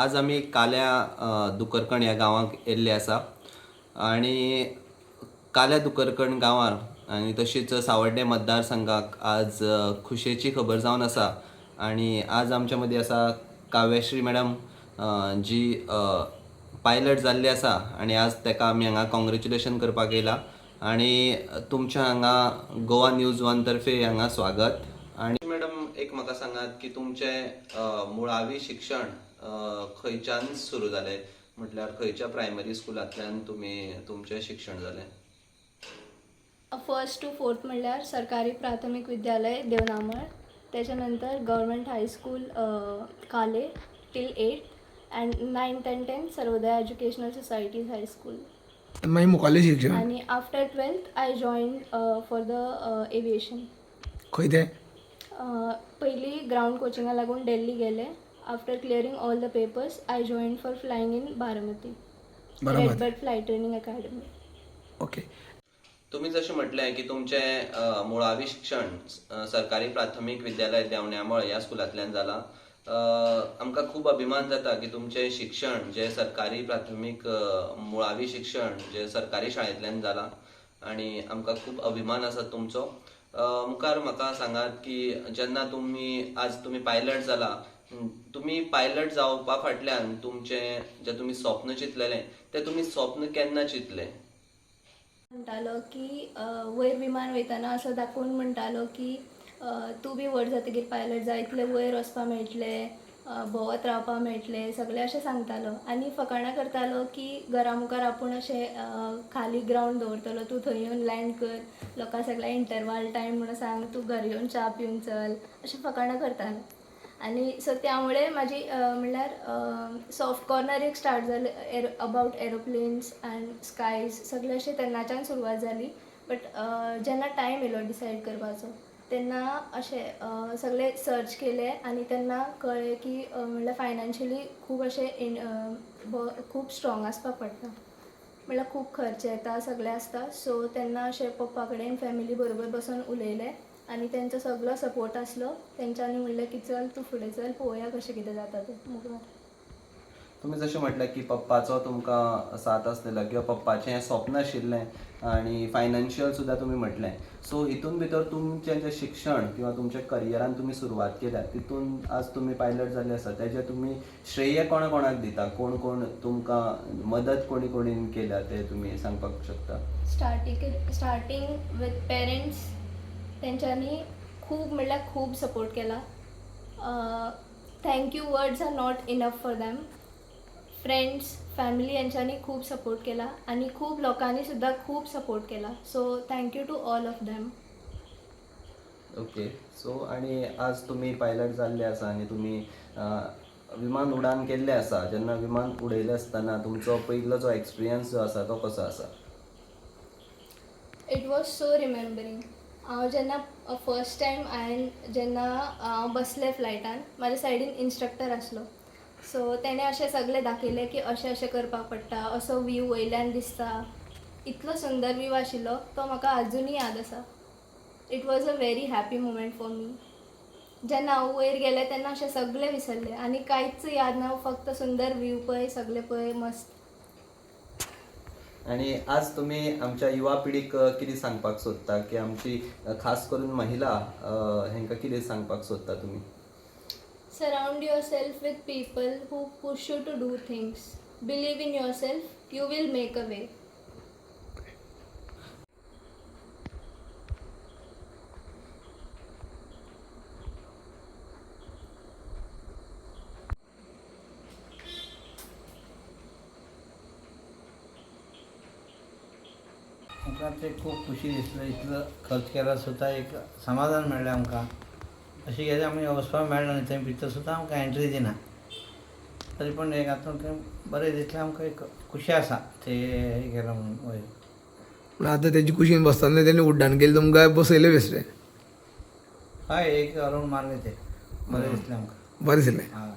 आज आमी काल्या दुकरकण ह्या गांवांक येल्ले आसा. आनी काल्या दुकरकण गांवांत आनी तशीच सावड्डे मतदारसंघाक आज खुशयेची खुशेची खबर जावन आसा. आनी आज आमच्या मदीं आसा काव्यश्री मॅडम जी पायलट जाल्ली आसा. आनी आज ताका आमी हांगा कॉंग्रेच्युलेशन करपाक येयला. आनी तुमच्या हांगा गोवा न्यूज वन तर्फे हांगा स्वागत आनी मॅडम एक म्हाका सांगात की तुमचें मुळावी शिक्षण खंयच्यान सुरू जालें म्हटल्यार खंयच्या प्रायमरी स्कुलांतल्यान तुमी तुमचें शिक्षण जालें फर्स्ट टू फोर्थ म्हणल्यार सरकारी प्राथमिक विद्यालय देवनामळ त्याच्यानंतर government high school Kale till eight and ninth and tenth Sarvodaya educational societies high school मागीर मुखाल्लें शिक्षण. आणि after twelfth I join for the aviation खंय तें पयली ग्राउंड कोचिंगा लागून डेल्ली गेले. After clearing all the papers I join for flying in Baramati. Baramati. Redbird fly training academy okay तुमी जशें म्हटलें की तुमचें अ, मुळावी शिक्षण सरकारी प्राथमीक विद्यालय देवण्यामळ ह्या स्कुलांतल्यान जालां अ, आमकां खूब अभिमान जाता की तुमचें शिक्षण जें सरकारी प्राथमीक मुळावी शिक्षण जें सरकारी शाळेंतल्यान जालां आनी आमकां खूब अभिमान आसा तुमचो. मुखार म्हाका सांगात की जेन्ना तुमी आज तुमी पायलट जाला तुमी पायलट जावपा फाटल्यान तुमचें जें तुमी स्वप्न चिंतलेलें तें तुमी स्वप्न केन्ना चिंतलें? म्हणटालो की वयर विमान वयताना असो दाखोवन म्हणटालो की तूं बी व्हड जातकीर पायलट जाय इतले वयर वचपा मेळटलें. भोंवत रावपा मेळटलें सगळें अशें सांगतालो. आनी फकाणां करतालो की घरा मुखार आपूण अशें खाली ग्रावंड दवरतलो तूं थंय येवन लँड कर. लोकां सगळ्या इंटरवाल टायम म्हणून सांग तूं घर येवन च्या पिवन चल. अशें फकाणां करतालो आनी सो त्यामुळे म्हाजी म्हणल्यार सॉफ्ट कॉर्नर एक स्टार्ट जाले air about aeroplanes and skies सगळे अशें तेन्नाच्यान सुरवात जाली बट जेन्ना टायम येयलो डिसायड करपाचो तेन्ना अशें सगळे सर्च केले आनी तेन्ना कळ्ळें की म्हणल्यार फायनान्शियली खूब अशें इन खूब स्ट्रॉंग आसपा पडटा म्हणल्यार खूब खर्च येता सगळें आसता सो तेन्ना अशें पप्पा कडेन फॅमिली बरोबर बसून उलयलें आनी तेंचो सगळो सपोर्ट आसलो तेंच्यांनी म्हणलें की चल तूं फुडें चल पळोवया कशें कितें जाता तें मुखार तुमी जशें म्हटलें की पप्पाचो तुमकां साथ आसलेलो किंवा पप्पाचें स्वप्न आशिल्लें आनी फायनान्शियल सुद्दां तुमी म्हटलें सो हितून भितर तुमचें जें शिक्षण किंवा तुमच्या करियरान तुमी सुरवात केल्या तितून आज तुमी पायलट जाल्ले आसा तेजें तुमी श्रेय कोणा कोणाक दिता? कोण कोण तुमकां मदत कोणी कोणीन केल्या ते तुमी सांगपाक शकता? स्टार्टींग स्टार्टींग विथ पेरेंट्स तेंच्यांनी खूब म्हणल्यार खूब सपोर्ट केला. Thank you words are not enough for them friends family यांच्यानी खूप सपोर्ट केला आणि खूप लोकांनी सुद्धा खूप सपोर्ट केला. So thank you to all of them okay so आनी आज तुमी पायलट जाल्ले आसा आनी तुमी अ, विमान उडान केल्लें आसा जेन्ना विमान उडयलें आसतना तुमचो पयलो जो एक्सपिरियन्स जो आसा तो कसो आसा इट वॉज सो रिमेंबरींग हांव जेन्ना फर्स्ट टायम हांवें जेन्ना हांव बसलें फ्लायटान म्हाज्या सायडीन इन्स्ट्रक्टर आसलो सो तेणें अशें सगळें दाखयलें की अशें अशें करपाक पडटा असो व्यू वयल्यान दिसता. इतलो सुंदर व्यू आशिल्लो तो म्हाका आजुनूय याद आसा. It was a very happy moment for me जेन्ना हांव वयर गेलें तेन्ना अशें सगळें विसरलें. आनी कांयच याद ना फक्त सुंदर व्यू पळय सगळें पळय मस्त. आणि आज तुम्ही आमच्या युवा पिढीक किती कितें सांगपाक सोदता? की आमची खास करून महिला अ, हेंकां कितें सांगपाक सोदता तुमी Surround yourself with people who push you to do things. Believe in yourself, you will make a way. आमकां ते खूब खुशी दिसली इतलो खर्च केला सुद्दां एक समाधान मेळ्ळें आमकां अशें गेले आमी वचपाक मेळना न्ही थंय भितर सुद्दां आमकां एंट्री दिना. तरी पूण एक हातूंत बरें दिसलें आमकां एक खुशी आसा ते हे गेलो म्हणून वयर पूण आतां तेजी कुशीन बसताना तेणी उड्डाण केली तुमकां बसयले बेसले हय एक अरावंड मारले ते. बरें दिसलें आमकां. बरें दिसलें. हय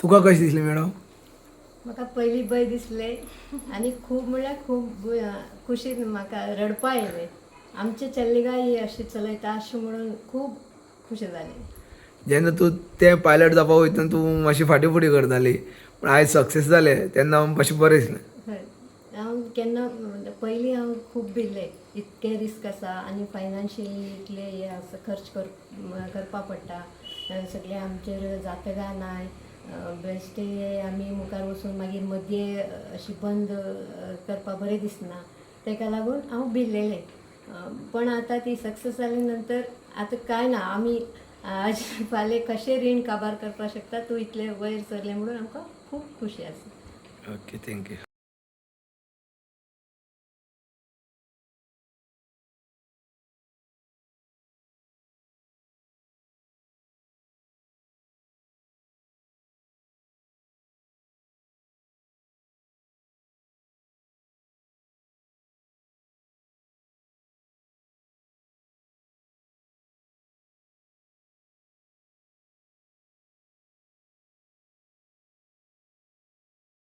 तुका कशें दिसलें मॅडम? म्हाका पयलीं भंय दिसले आनी खूब म्हणल्यार खूब खुशीन म्हाका रडपा येयलें आमचे चल्लिगाय ही अशी चलयता अशें म्हणून खूब खुशी जाली जेन्ना तूं तें पायलट जावपा वयतना तूं मातशी फाटी फुटी करताली पूण आयज सक्सेस जाले तेन्ना मातशें बरें दिसलें हय. हांव केन्ना पयलीं हांव खूब भिल्लें इतके रिस्क आसा आनी फायनान्शियली इतले हे आसा खर्च कर करपा पडटा सगळे आमचेर जाता काय नाय बेश्टे आमी मुखार वचून मागीर मदये अ, अशी बंद अ, करपा बरें दिसना. ताका लागून हांव भिल्लेलें अ, पण आतां ती सक्सेस जाले नंतर आतां कांय ना आमी पाले फाल्यां कशें रीण काबार करपाक शकता तूं इतले वयर सरलें म्हणून आमकां खूब खुशी आसा ओके थँक्यू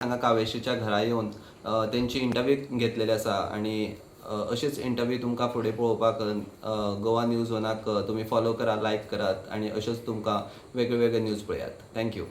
हांगा कावेशीच्या घरा येवन तेंची इंटरव्यू घेतलेली आसा आनी अशीच इंटरव्यू तुमकां फुडें पळोवपाक गोवा न्यूज वनाक तुमी फॉलो करात लायक करात आनी अश्योच तुमकां वेगळे वेगळे न्यूज पळयात थँक्यू